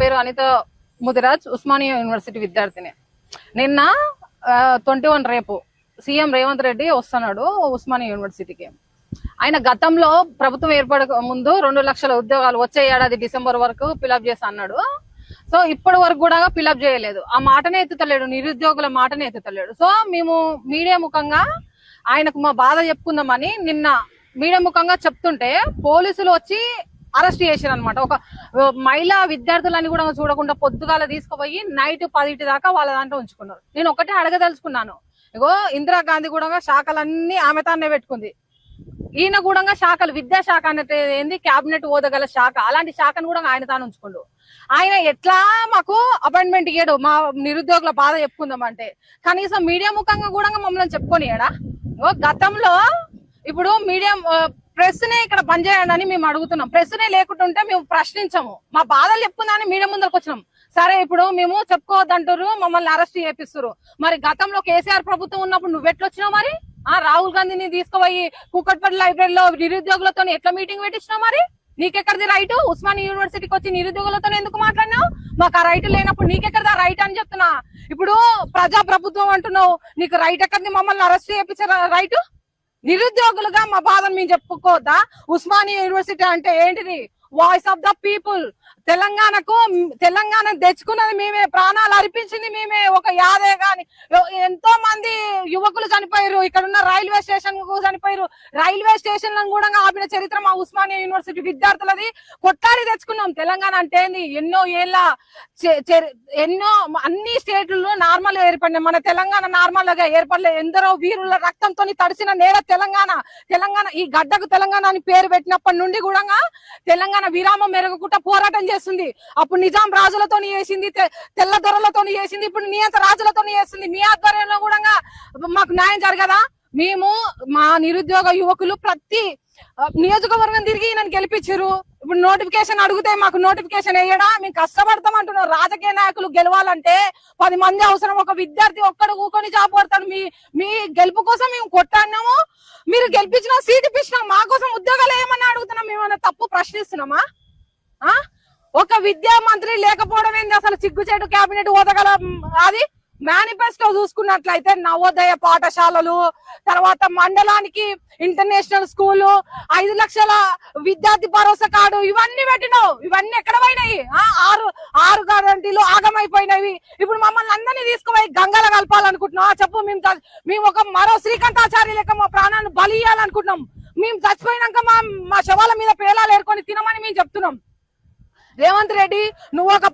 పేరు అనిత ముదిరాజ్ ఉస్మానియా యూనివర్సిటీ విద్యార్థిని. నిన్న ట్వంటీ వన్ రేపు సీఎం రేవంత్ రెడ్డి వస్తున్నాడు ఉస్మానియా యూనివర్సిటీకి. ఆయన గతంలో ప్రభుత్వం ఏర్పడక ముందు రెండు లక్షల ఉద్యోగాలు వచ్చే ఏడాది డిసెంబర్ వరకు ఫిలప్ చేస్తా అన్నాడు. సో ఇప్పటి వరకు కూడా ఫిలప్ చేయలేదు. ఆ మాటనే ఎత్తుతలేడు నిరుద్యోగుల మాటనే ఎత్తుతలేడు. సో మేము మీడియా ముఖంగా ఆయనకు మా బాధ చెప్పుకుందామని నిన్న మీడియా ముఖంగా చెప్తుంటే పోలీసులు వచ్చి అరెస్ట్ చేశారు అనమాట ఒక మహిళా విద్యార్థులని కూడా చూడకుండా పొద్దుగాల తీసుకుపోయి నైట్ పదిటి దాకా వాళ్ళ దాంట్లో ఉంచుకున్నారు. నేను ఒకటే అడగదలుచుకున్నాను. ఇగో ఇందిరాగాంధీ కూడా శాఖలన్నీ ఆమె తానే పెట్టుకుంది. ఈయన కూడా శాఖలు విద్యా శాఖ అనేది ఏంది? క్యాబినెట్ ఓదగల శాఖ. అలాంటి శాఖను కూడా ఆయన తాను ఉంచుకుండు. ఆయన ఎట్లా మాకు అపాయింట్మెంట్ ఇయ్యడు? మా నిరుద్యోగుల బాధ చెప్పుకుందాం అంటే. కనీసం మీడియా ముఖంగా కూడా మమ్మల్ని చెప్పుకొనియడా గతంలో ఇప్పుడు మీడియం ప్రెస్ నే ఇక్కడ పనిచేయండి అని మేము అడుగుతున్నాం. ప్రెస్ నే లేకుంటుంటే మేము ప్రశ్నించము. మా బాధలు చెప్పుకుందని మీడియా ముందరకు వచ్చినాం. సరే ఇప్పుడు మేము చెప్పుకోవద్దంటారు మమ్మల్ని అరెస్ట్ చేపిస్తారు మరి గతంలో కేసీఆర్ ప్రభుత్వం ఉన్నప్పుడు నువ్వెట్లొచ్చినావు మరి? ఆ రాహుల్ గాంధీని తీసుకుపోయి కుక్కట్పల్లి లైబ్రరీలో నిరుద్యోగులతో ఎట్లా మీటింగ్ పెట్టించినావు మరి? నీకెక్కడిది రైట్? ఉస్మాని యూనివర్సిటీకి వచ్చి నిరుద్యోగులతో ఎందుకు మాట్లాడినావు? మాకు ఆ రైట్ లేనప్పుడు నీకెక్కడిది ఆ రైట్ అని చెప్తున్నా. ఇప్పుడు ప్రజా ప్రభుత్వం అంటున్నావు నీకు రైట్ ఎక్కడిది? మమ్మల్ని అరెస్ట్ చేయించారు రైట్? నిరుద్యోగులుగా మా బాధను మేము చెప్పుకోవద్దా? ఉస్మానియా యూనివర్సిటీ అంటే ఏంటిది? వాయిస్ ఆఫ్ ద పీపుల్ తెలంగాణకు తెలంగాణ తెచ్చుకున్నది మేమే ప్రాణాలు అర్పించింది మేమే ఒక యాదే గాని ఎంతో మంది యువకులు చనిపోయారు ఇక్కడ ఉన్న రైల్వే స్టేషన్కు చనిపోయారు రైల్వే స్టేషన్లను కూడా ఆపిన చరిత్ర మా ఉస్మానియా యూనివర్సిటీ విద్యార్థులది. కొట్టాడి తెచ్చుకున్నాం. తెలంగాణ అంటే ఏంది? ఎన్నో ఏళ్ళ చరి- ఎన్నో అన్ని స్టేట్లలో నార్మల్గా ఏర్పడినాయి. మన తెలంగాణ నార్మల్గా ఏర్పడలే. ఎందరో వీరుల రక్తంతో తడిసిన నేల తెలంగాణ. తెలంగాణ ఈ గడ్డకు తెలంగాణ అని పేరు పెట్టినప్పటి నుండి కూడా తెలంగాణ విరామం మెరగకుండా పోరాటం చేస్తుంది. అప్పుడు నిజాం రాజులతో చేసింది తె- తెల్ల దొరలతో చేసింది ఇప్పుడు నియంత రాజులతో చేస్తుంది. మీ ఆధ్వర్యంలో కూడా మాకు న్యాయం జరగదా? మేము మా నిరుద్యోగ యువకులు ప్రతి నియోజకవర్గం తిరిగి నన్ను గెలిపించారు. ఇప్పుడు నోటిఫికేషన్ అడిగితే మాకు నోటిఫికేషన్ వేయడా? మేము కష్టపడతాం అంటున్నారు. రాజకీయ నాయకులు గెలవాలంటే పది మంది అవసరం. ఒక విద్యార్థి ఒక్కడు కూకొని జాబ్ కొడతాడు. మీ మీ గెలుపు కోసం మేము కొట్టాన్నాము. మీరు గెలిపించిన సీట్ ఇప్పించిన. మా కోసం ఉద్యోగాలు ఏమన్నా అడుగుతున్నాం. మేమన్నా తప్పు ప్రశ్నిస్తున్నామా? ఒక విద్యా మంత్రి లేకపోవడం ఏంది? అసలు సిగ్గుచేటు కేబినెట్ ఓదగల అది మేనిఫెస్టో చూసుకున్నట్లయితే నవోదయ పాఠశాలలు తర్వాత మండలానికి ఇంటర్నేషనల్ స్కూలు ఐదు లక్షల విద్యార్థి భరోసా కార్డు ఇవన్నీ పెట్టినావు. ఇవన్నీ ఎక్కడ పోయినాయి? ఆ, ఆరు ఆరు గ్యారంటీలు ఆగమైపోయినవి ఇప్పుడు మమ్మల్ని అందరినీ తీసుకుపోయి గంగల కలపాలనుకుంటున్నాం. చెప్పు మేము మేము ఒక మరో శ్రీకాంతాచారి లెక్క మా ప్రాణాన్ని బలి ఇయ్యాలనుకుంటున్నాం. మేము చచ్చిపోయినాక మా మా శవాల మీద పేలాలు ఏరుకొని తినమని మేము చెప్తున్నాం. రేవంత్ రెడ్డి నువ్వు ఒక